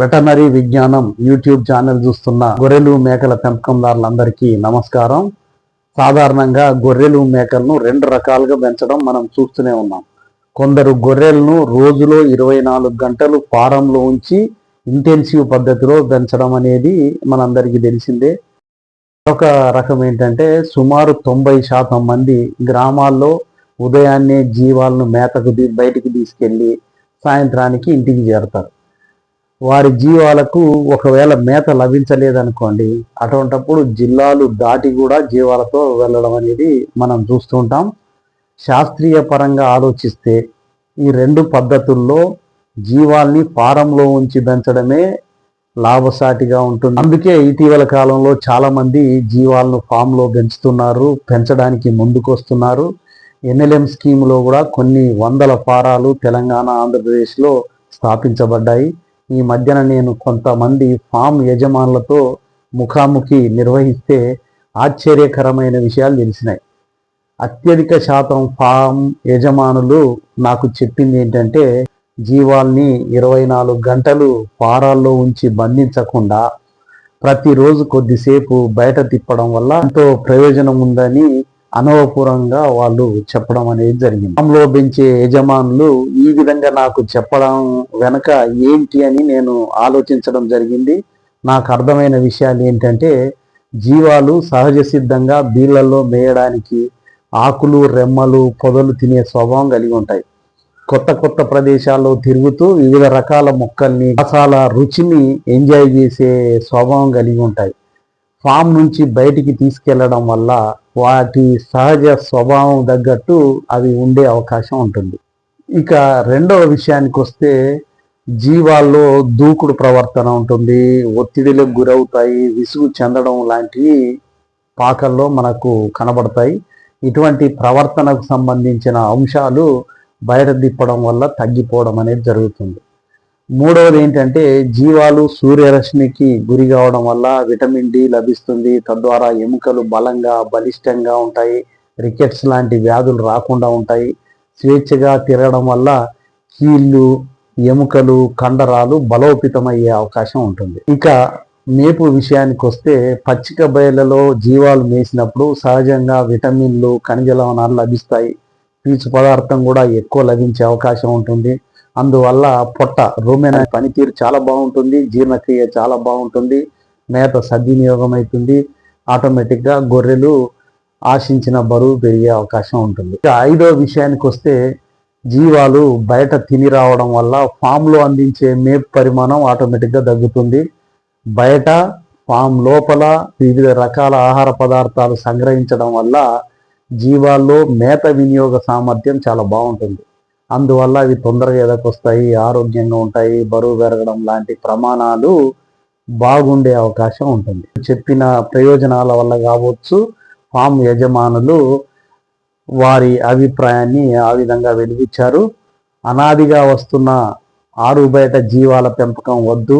Veterinary విజ్ఞానం YouTube channel చూస్తున్న గొర్రెలు మేకల పెంపకందారులందరికీ నమస్కారం. సాధారణంగా గొర్రెలు మేకలను రెండు రకాలుగా పెంచడం మనం చూస్తూనే ఉన్నాం. కొందరు గొర్రెలను రోజులో ఇరవై నాలుగు గంటలు ఫారంలో ఉంచి ఇంటెన్సివ్ పద్ధతిలో పెంచడం అనేది మనందరికీ తెలిసిందే. ఒక రకం ఏంటంటే సుమారు తొంభై శాతం మంది గ్రామాల్లో ఉదయాన్నే జీవాలను మేతకు బయటికి తీసుకెళ్ళి సాయంత్రానికి ఇంటికి చేరతారు. వారి జీవాలకు ఒకవేళ మేత లభించలేదనుకోండి అటువంటప్పుడు జిల్లాలు దాటి కూడా జీవాలతో వెళ్ళడం అనేది మనం చూస్తూ ఉంటాం. శాస్త్రీయ పరంగా ఆలోచిస్తే ఈ రెండు పద్ధతుల్లో జీవాల్ని ఫారంలో ఉంచి పెంచడమే లాభసాటిగా ఉంటుంది. అందుకే ఇటీవల కాలంలో చాలామంది జీవాలను ఫామ్లో పెంచుతున్నారు పెంచడానికి ముందుకు వస్తున్నారు ఎన్ఎల్ఎం స్కీమ్లో కూడా కొన్ని వందల ఫారాలు తెలంగాణ ఆంధ్రప్రదేశ్లో స్థాపించబడ్డాయి. ఈ మధ్యన నేను కొంతమంది ఫామ్ యజమానులతో ముఖాముఖి నిర్వహిస్తే ఆశ్చర్యకరమైన విషయాలు తెలిసినాయి. అత్యధిక శాతం ఫామ్ యజమానులు నాకు చెప్పింది ఏంటంటే జీవాల్ని ఇరవై నాలుగు గంటలు పారాల్లో ఉంచి బంధించకుండా ప్రతిరోజు కొద్దిసేపు బయట తిప్పడం వల్ల ఎంతో ప్రయోజనం ఉందని అనుభవపూర్వంగా వాళ్ళు చెప్పడం అనేది జరిగింది. ఫామ్లో పెంచే యజమానులు ఈ విధంగా నాకు చెప్పడం వెనక ఏంటి అని నేను ఆలోచించడం జరిగింది. నాకు అర్థమైన విషయాలు ఏంటంటే జీవాలు సహజ సిద్ధంగా బీళ్ళలో మేయడానికి ఆకులు రెమ్మలు పొదలు తినే స్వభావం కలిగి ఉంటాయి. కొత్త కొత్త ప్రదేశాల్లో తిరుగుతూ వివిధ రకాల మొక్కల్ని మసాల రుచిని ఎంజాయ్ చేసే స్వభావం కలిగి ఉంటాయి. ఫామ్ నుంచి బయటికి తీసుకెళ్ళడం వల్ల వాటి సహజ స్వభావం తగ్గట్టు అవి ఉండే అవకాశం ఉంటుంది. ఇక రెండవ విషయానికి వస్తే జీవాల్లో దూకుడు ప్రవర్తన ఉంటుంది ఒత్తిడిలకు గురవుతాయి విసుగు చెందడం లాంటివి పాకల్లో మనకు కనబడతాయి. ఇటువంటి ప్రవర్తనకు సంబంధించిన అంశాలు బయట తిప్పడం వల్ల తగ్గిపోవడం అనేది జరుగుతుంది. మూడవది ఏంటంటే జీవాలు సూర్యరశ్మికి గురి కావడం వల్ల విటమిన్ డి లభిస్తుంది. తద్వారా ఎముకలు బలంగా బలిష్టంగా ఉంటాయి. రికెట్స్ లాంటి వ్యాధులు రాకుండా ఉంటాయి. స్వేచ్ఛగా తిరగడం వల్ల కీళ్ళు ఎముకలు కండరాలు బలోపేతమయ్యే అవకాశం ఉంటుంది. ఇక మేపు విషయానికి వస్తే పచ్చిక బయళ్ళలో జీవాలు మేసినప్పుడు సహజంగా విటమిన్లు ఖనిజ లవణాలు లభిస్తాయి. పీచు పదార్థం కూడా ఎక్కువ లభించే అవకాశం ఉంటుంది. అందువల్ల పొట్ట రూమెన పనితీరు చాలా బాగుంటుంది జీర్ణక్రియ చాలా బాగుంటుంది మేత సద్వినియోగం అవుతుంది ఆటోమేటిక్గా గొర్రెలు ఆశించిన బరువు పెరిగే అవకాశం ఉంటుంది. ఇక ఐదో విషయానికి వస్తే జీవాలు బయట తిని రావడం వల్ల ఫామ్లో అందించే మేపు పరిమాణం ఆటోమేటిక్గా తగ్గుతుంది. బయట ఫామ్ లోపల వివిధ రకాల ఆహార పదార్థాలు సంగ్రహించడం వల్ల జీవాల్లో మేత వినియోగ సామర్థ్యం చాలా బాగుంటుంది. అందువల్ల అవి తొందరగా ఎదకొస్తాయి ఆరోగ్యంగా ఉంటాయి బరువు పెరగడం లాంటి ప్రమాణాలు బాగుండే అవకాశం ఉంటుంది. చెప్పిన ప్రయోజనాల వల్ల కావచ్చు ఫామ్ యజమానులు వారి అభిప్రాయాన్ని ఆ విధంగా వెలిగించారు అనాదిగా వస్తున్న ఆరు బయట జీవాల పెంపకం వద్దు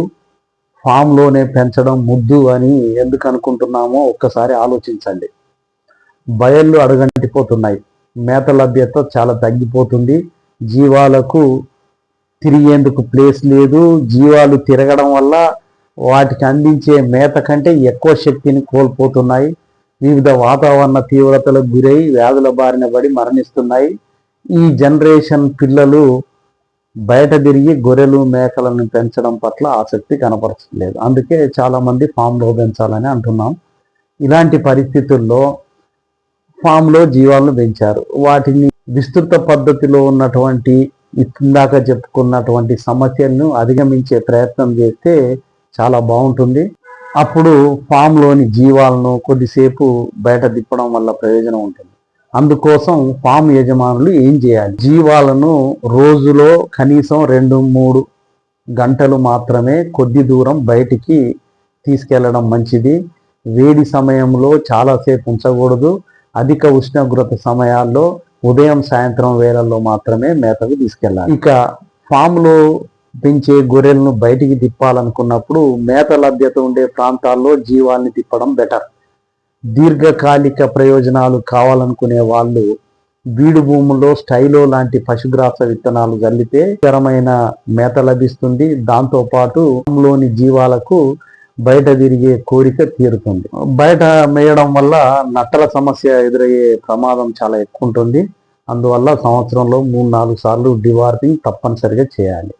ఫామ్లోనే పెంచడం ముద్దు అని ఎందుకు అనుకుంటున్నామో ఒక్కసారి ఆలోచించండి. బయళ్ళు అడుగంటిపోతున్నాయి మేత లభ్యత చాలా తగ్గిపోతుంది జీవాలకు తిరిగేందుకు ప్లేస్ లేదు. జీవాలు తిరగడం వల్ల వాటికి అందించే మేత కంటే ఎక్కువ శక్తిని కోల్పోతున్నాయి. వివిధ వాతావరణ తీవ్రతలకు గురై వ్యాధుల బారిన పడి మరణిస్తున్నాయి. ఈ జనరేషన్ పిల్లలు బయట తిరిగి గొర్రెలు మేకలను పెంచడం పట్ల ఆసక్తి కనపరచలేదు అందుకే చాలామంది ఫామ్లో పెంచాలని అంటున్నాం. ఇలాంటి పరిస్థితుల్లో ఫామ్లో జీవాలను పెంచారు. వాటిని విస్తృత పద్ధతిలో ఉన్నటువంటి ఇందాక చెప్పుకున్నటువంటి సమస్యలను అధిగమించే ప్రయత్నం చేస్తే చాలా బాగుంటుంది. అప్పుడు ఫామ్లోని జీవాలను కొద్దిసేపు బయట తిప్పడం వల్ల ప్రయోజనం ఉంటుంది. అందుకోసం ఫామ్ యజమానులు ఏం చేయాలి? జీవాలను రోజులో కనీసం రెండు మూడు గంటలు మాత్రమే కొద్ది దూరం బయటికి తీసుకెళ్ళడం మంచిది. వేడి సమయంలో చాలాసేపు ఉంచకూడదు. అధిక ఉష్ణోగ్రత సమయాల్లో ఉదయం సాయంత్రం వేళల్లో మాత్రమే మేతకు తీసుకెళ్ళాలి. ఇక ఫామ్లో పెంచే గొర్రెలను బయటికి తిప్పాలనుకున్నప్పుడు మేత లభ్యత ఉండే ప్రాంతాల్లో జీవాల్ని తిప్పడం బెటర్. దీర్ఘకాలిక ప్రయోజనాలు కావాలనుకునే వాళ్ళు బీడు భూముల్లో స్టైలో లాంటి పశుగ్రాస విత్తనాలు జల్లితే స్థిరమైన మేత లభిస్తుంది. దాంతోపాటు లోని జీవాలకు బయట తిరిగే కోరిక తీరుతుంది. బయట మేయడం వల్ల నట్టల సమస్య ఎదురయ్యే ప్రమాదం చాలా ఎక్కువ ఉంటుంది అందువల్ల సంవత్సరంలో మూడు నాలుగు సార్లు డివార్పింగ్ తప్పనిసరిగా చేయాలి.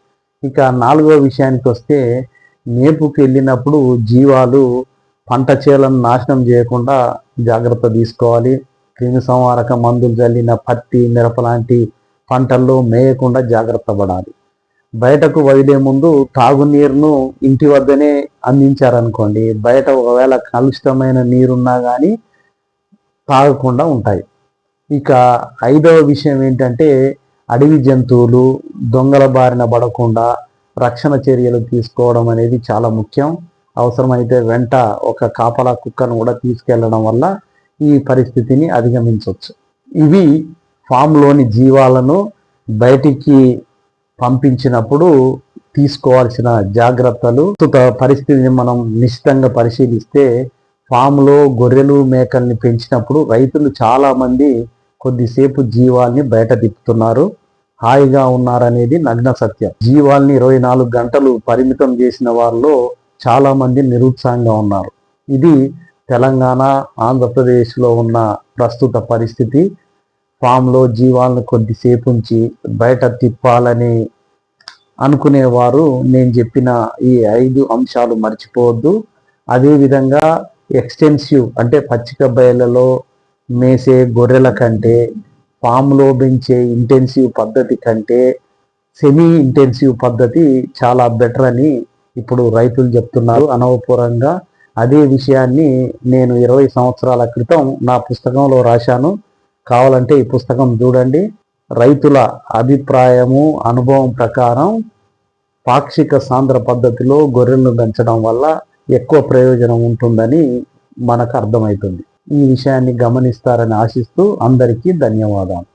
ఇక నాలుగో విషయానికి వస్తే మేపుకి వెళ్ళినప్పుడు జీవాలు పంట చేలను నాశనం చేయకుండా జాగ్రత్త తీసుకోవాలి. క్రిమి సంహారక మందులు చల్లిన పత్తి మిరప లాంటి పంటల్లో మేయకుండా జాగ్రత్త పడాలి. బయటకు వదిలే ముందు తాగునీరును ఇంటి వద్దనే అందించారనుకోండి బయట ఒకవేళ కలుషితమైన నీరున్నా కానీ తాగకుండా ఉంటాయి. ఇక ఐదవ విషయం ఏంటంటే అడవి జంతువులు దొంగల బారిన పడకుండా రక్షణ చర్యలు తీసుకోవడం అనేది చాలా ముఖ్యం. అవసరమైతే వెంట ఒక కాపలా కుక్కను కూడా తీసుకెళ్ళడం వల్ల ఈ పరిస్థితిని అధిగమించవచ్చు ఇవి ఫామ్లోని జీవాలను బయటికి పంపించినప్పుడు తీసుకోవాల్సిన జాగ్రత్తలు. ప్రస్తుత పరిస్థితిని మనం నిశ్చితంగా పరిశీలిస్తే ఫామ్లో గొర్రెలు మేకల్ని పెంచినప్పుడు రైతులు చాలామంది కొద్దిసేపు జీవాల్ని బయట తిప్పుతున్నారు. హాయిగా ఉన్నారనేది నగ్న సత్యం. జీవాల్ని ఇరవై నాలుగు గంటలు పరిమితం చేసిన వారిలో చాలామంది నిరుత్సాహంగా ఉన్నారు. ఇది తెలంగాణ ఆంధ్రప్రదేశ్లో ఉన్న ప్రస్తుత పరిస్థితి. ఫామ్లో జీవాలను కొద్దిసేపు ఉంచి బయట తిప్పాలని అనుకునేవారు. నేను చెప్పిన ఈ ఐదు అంశాలు మర్చిపోవద్దు. అదేవిధంగా ఎక్స్టెన్సివ్ అంటే పచ్చిక బయలలో మేసే గొర్రెల కంటే ఫామ్లో పెంచే ఇంటెన్సివ్ పద్ధతి కంటే సెమీ ఇంటెన్సివ్ పద్ధతి చాలా బెటర్ అని ఇప్పుడు రైతులు చెప్తున్నారు అనవపూర్వంగా. అదే విషయాన్ని నేను ఇరవై సంవత్సరాల క్రితం నా పుస్తకంలో రాశాను. కావాలంటే ఈ పుస్తకం చూడండి. రైతుల అభిప్రాయము అనుభవం ప్రకారం పాక్షిక సాంద్ర పద్ధతిలో గొర్రెలను పెంచడం వల్ల ఎక్కువ ప్రయోజనం ఉంటుందని మనకు అర్థమవుతుంది. ఈ విషయాన్ని గమనిస్తారని ఆశిస్తూ అందరికీ ధన్యవాదాలు.